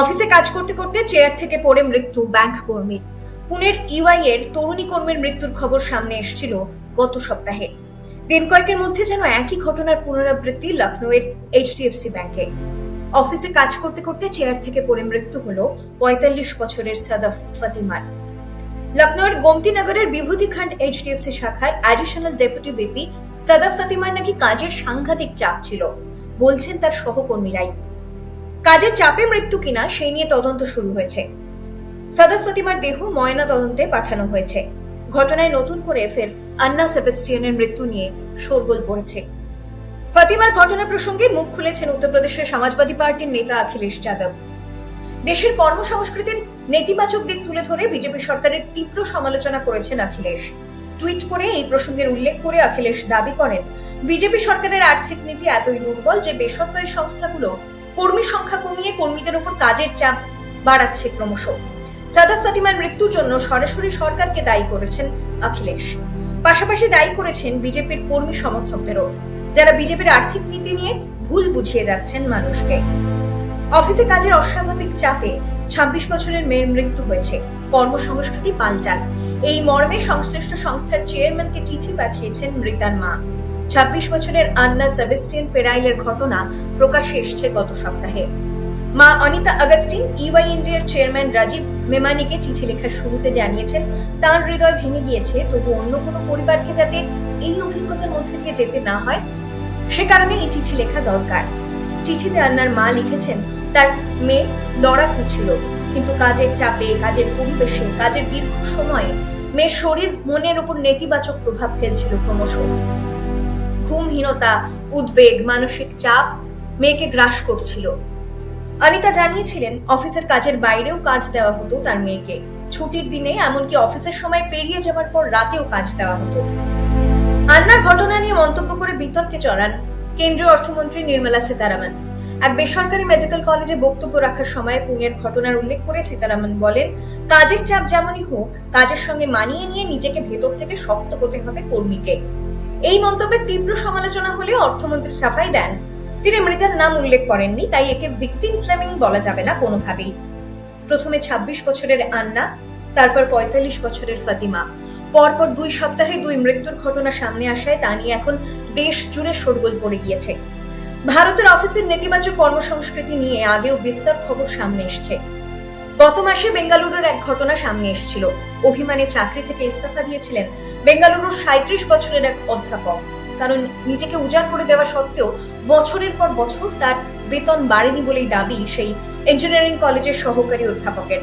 অফিসে কাজ করতে করতে চেয়ার থেকে পড়ে মৃত্যু ব্যাংক কর্মীর। পুনের ইউআই এর তরুণী কর্মীর মৃত্যুর খবর সামনে এসেছিল গত সপ্তাহে। দিন কয়েকের মধ্যে যেন একই ঘটনার পুনরাবৃত্তি লখনৌয়ের এইচডিএফসি ব্যাংকে। অফিসে কাজ করতে করতে চেয়ার থেকে পড়ে মৃত্যু হল পঁয়তাল্লিশ বছরের সাদাফ ফাতিমার। লখনৌয়ের গোমতীনগরের বিভূতিখণ্ড এইচডিএফসি শাখার অ্যাডিশনাল ডেপুটি ভিপি সাদাফ ফাতিমার নাকি কাজের সাংঘাতিক চাপ ছিল, বলছেন তার সহকর্মীরাই। কাজের চাপে মৃত্যু কিনা সেই নিয়ে তদন্ত শুরু হয়েছে। সাদাফ ফাতিমার দেহ ময়না তদন্তে পাঠানো হয়েছে। ঘটনায় নতুন করে ফের আন্না সেবাস্টিয়ানের মৃত্যু নিয়ে শোরগোল পড়েছে। ফাতিমার ঘটনা প্রসঙ্গে মুখ খুলেছেন উত্তরপ্রদেশের সমাজবাদী পার্টির নেতা অখিলেশ যাদব। দেশের কর্মসংস্কৃতির নেতিবাচক দিক তুলে ধরে বিজেপি সরকারের তীব্র সমালোচনা করেছেন অখিলেশ। টুইট করে এই প্রসঙ্গের উল্লেখ করে অখিলেশ দাবি করেন, বিজেপি সরকারের আর্থিক নীতি এতই দুর্বল যে বেসরকারি সংস্থাগুলো কর্মী সংখ্যা কমিয়ে কর্মীদের উপর কাজের চাপ বাড়াচ্ছে ক্রমশ। সাদা ফাতিমার মৃত্যুর জন্য সরাসরি সরকারকে দায়ী করেছেন অখিলেশ পাশাপাশি দায়ী করেছেন বিজেপির কর্মী সমর্থকদেরও, যারা বিজেপির আর্থিক নীতি নিয়ে ভুল বুঝিয়ে যাচ্ছেন মানুষকে। অফিসে কাজের অস্বাভাবিক চাপে ছাব্বিশ বছরের মেয়ের মৃত্যু হয়েছে। কর্মসংস্কৃতি পাল্টান এই মর্মে সংশ্লিষ্ট সংস্থার চেয়ারম্যানকে চিঠি পাঠিয়েছেন মৃতার মা। ছাব্বিশ বছরের আন্না সেবেস্টিয়ান পেরাইলের ঘটনা প্রকাশ্যে এসেছে গত সপ্তাহে। মা অনিতা আগস্টিন, ইউআই ইন্ডিয়ার চেয়ারম্যান রাজীব মেমানিকে চিঠি লেখার শুরুতে জানিয়েছেন, তার হৃদয় ভেঙে গিয়েছে, তবু অন্য কোনো পরিবারকে যাতে এই অভিজ্ঞতার মধ্যে দিয়ে যেতে না হয়, সে কারণে এই চিঠি লেখা দরকার। চিঠিতে আন্নার মা লিখেছেন, তার মেয়ে লড়াকু ছিল, কিন্তু কাজের চাপে, কাজের পরিবেশে, কাজের দীর্ঘ সময়ে মেয়ের শরীর, মনের উপর নেতিবাচক প্রভাব ফেলছিল ক্রমশ। ঘুমহীনতা উদ্বেগ, মানসিক চাপ মেয়েকে গ্রাস করছিল। অনিতা জানিয়েছিলেন অফিসের কাজের বাইরেও কাজ দেওয়া হতো তার মেয়েকে। ছুটির দিনে এমনকি অফিসের সময় পেরিয়ে যাওয়ার পর রাতেও কাজ দেওয়া হতো। আন্নার ঘটনা নিয়ে মন্তব্য করে বিতর্কে চড়ান কেন্দ্রীয় অর্থমন্ত্রী নির্মলা সীতারামন। এক বেসরকারি মেডিকেল কলেজে বক্তব্য রাখার সময় পুনের ঘটনার উল্লেখ করে সীতারামন বলেন, কাজের চাপ যেমনই হোক, কাজের সঙ্গে মানিয়ে নিয়ে নিজেকে ভেতর থেকে শক্ত হতে হবে কর্মীকে। এই মন্তব্যের তীব্র সমালোচনা হলেও অর্থমন্ত্রী সাফাই দেন। তিনি মৃতার নাম উল্লেখ করেননি, তাই একে ভিকটিম স্ল্যামিং বলা যাবে না কোনোভাবেই। প্রথমে ২৬ বছরের আন্না, তারপর পঁয়তাল্লিশ বছরের ফাতিমা। পরপর দুই সপ্তাহে দুই মৃত্যুর ঘটনা সামনে আসায় তা নিয়ে এখন দেশ জুড়ে শোরগোল পড়ে গিয়েছে। ভারতের অফিসের নেতিবাচক কর্মসংস্কৃতি নিয়ে আগেও বিস্তার খবর সামনে এসেছে। গত মাসে বেঙ্গালুরুর এক ঘটনা সামনে এসেছিল। অভিমানে চাকরি থেকে ইস্তফা দিয়েছিলেন বেঙ্গালুরুর সাঁত্রিশ বছরের এক অধ্যাপক। কারণ নিজেকে উজাড় করে দেওয়া সত্ত্বেও বছরের পর বছর তার বেতন বাড়েনি বলেই দাবি সেই ইঞ্জিনিয়ারিং কলেজের সহকারী অধ্যাপকের।